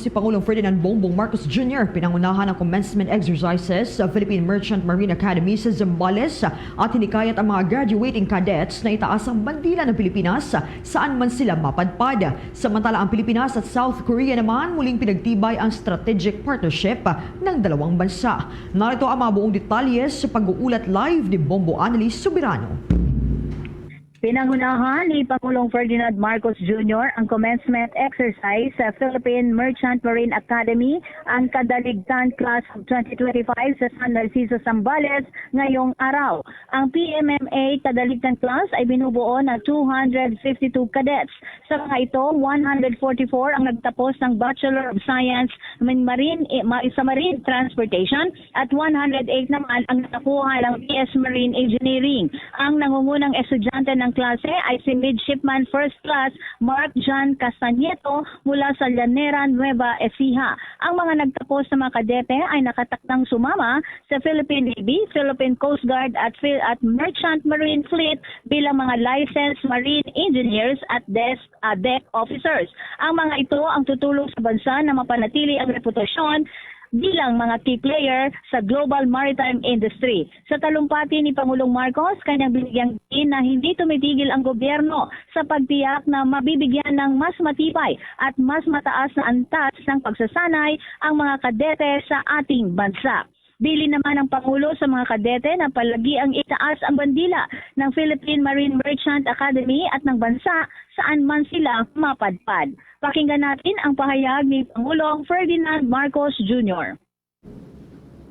Si Pangulong Ferdinand Bongbong Marcos Jr. pinangunahan ng commencement exercises sa Philippine Merchant Marine Academy sa Zambales at hinikayat ang mga graduating cadets na itaas ang bandila ng Pilipinas saan man sila mapadpad. Samantala ang Pilipinas at South Korea naman muling pinagtibay ang strategic partnership ng dalawang bansa. Narito ang mga buong detalye sa pag-uulat live ni Bombo Annalise Subirano. Pinangunahan ni Pangulong Ferdinand Marcos Jr. ang commencement exercise sa Philippine Merchant Marine Academy, ang Kadaligtan Class of 2025 sa San Narciso, Zambales ngayong araw. Ang PMMA Kadaligtan Class ay binubuo ng 252 cadets. Sa mga ito, 144 ang nagtapos ng Bachelor of Science in Marine, eh, sa Marine Transportation at 108 naman ang nakakuha ng PS Marine Engineering. Ang nangungunang estudyante ng klase ay si Midshipman First Class Mark John Castañeto mula sa Llanera, Nueva Ecija. Ang mga nagtapos na mga kadete ay nakatakdang sumama sa Philippine Navy, Philippine Coast Guard at, at Merchant Marine Fleet bilang mga licensed marine engineers at desk, uh, deck officers. Ang mga ito ang tutulong sa bansa na mapanatili ang reputasyon bilang mga key player sa global maritime industry. Sa talumpati ni Pangulong Marcos, kanyang binigyang din na hindi tumitigil ang gobyerno sa pagtiyak na mabibigyan ng mas matibay at mas mataas na antas ng pagsasanay ang mga kadete sa ating bansa. Bili naman ng Pangulo sa mga kadete na palagi ang itaas ang bandila ng Philippine Marine Merchant Academy at ng bansa saan man sila mapadpad. Pakinggan natin ang pahayag ni Pangulong Ferdinand Marcos Jr.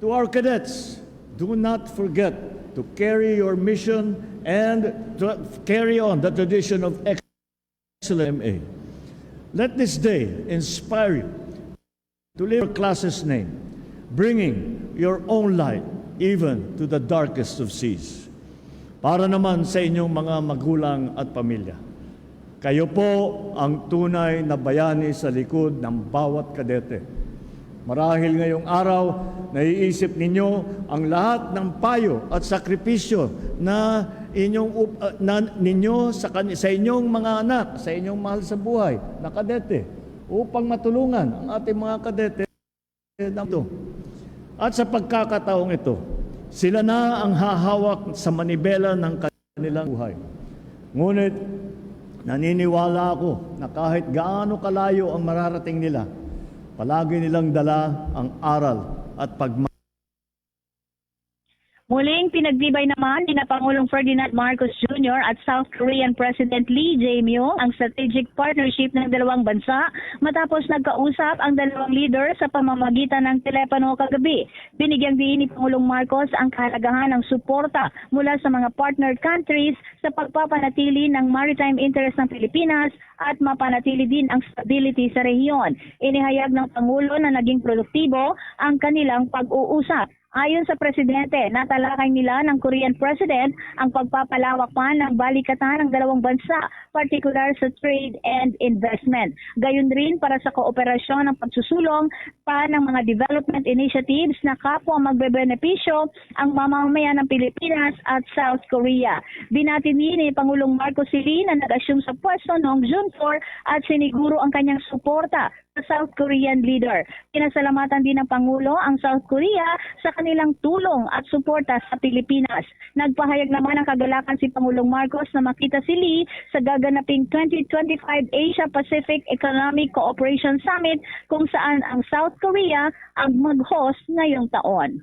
To our cadets, do not forget to carry your mission and carry on the tradition of excellence. MA. Let this day inspire you to live your class's name, bringing your own light even to the darkest of seas. Para naman sa inyong mga magulang at pamilya, kayo po ang tunay na bayani sa likod ng bawat kadete. Marahil ngayong araw, naiisip ninyo ang lahat ng payo at sakripisyo na inyong uh, na ninyo sa, sa inyong mga anak, sa inyong mahal sa buhay na kadete upang matulungan ang ating mga kadete ito. At sa pagkakataong ito, sila na ang hahawak sa manibela ng kanilang buhay. Ngunit naniniwala ako na kahit gaano kalayo ang mararating nila, palagi nilang dala ang aral at pagmamahal. Muling pinagtibay naman ni na Pangulong Ferdinand Marcos Jr. at South Korean President Lee Jae-myung ang strategic partnership ng dalawang bansa matapos nagkausap ang dalawang leader sa pamamagitan ng telepono kagabi. Binigyang diin ni Pangulong Marcos ang kahalagahan ng suporta mula sa mga partner countries sa pagpapanatili ng maritime interest ng Pilipinas at mapanatili din ang stability sa rehiyon. Inihayag ng Pangulo na naging produktibo ang kanilang pag-uusap. Ayon sa presidente, natalakay nila ng Korean President ang pagpapalawak pa ng balikatan ng dalawang bansa, partikular sa trade and investment. Gayon rin para sa kooperasyon ng pagsusulong pa ng mga development initiatives na kapwa magbebenepisyo ang mamamayan ng Pilipinas at South Korea. Binati din ni Pangulong Marcos Lee na nag-assume sa pwesto noong June 4 at siniguro ang kanyang suporta South Korean leader. Pinasalamatan din ng Pangulo ang South Korea sa kanilang tulong at suporta sa Pilipinas. Nagpahayag naman ng kagalakan si Pangulong Marcos na makita si Lee sa gaganaping 2025 Asia-Pacific Economic Cooperation Summit kung saan ang South Korea ang mag-host ngayong taon.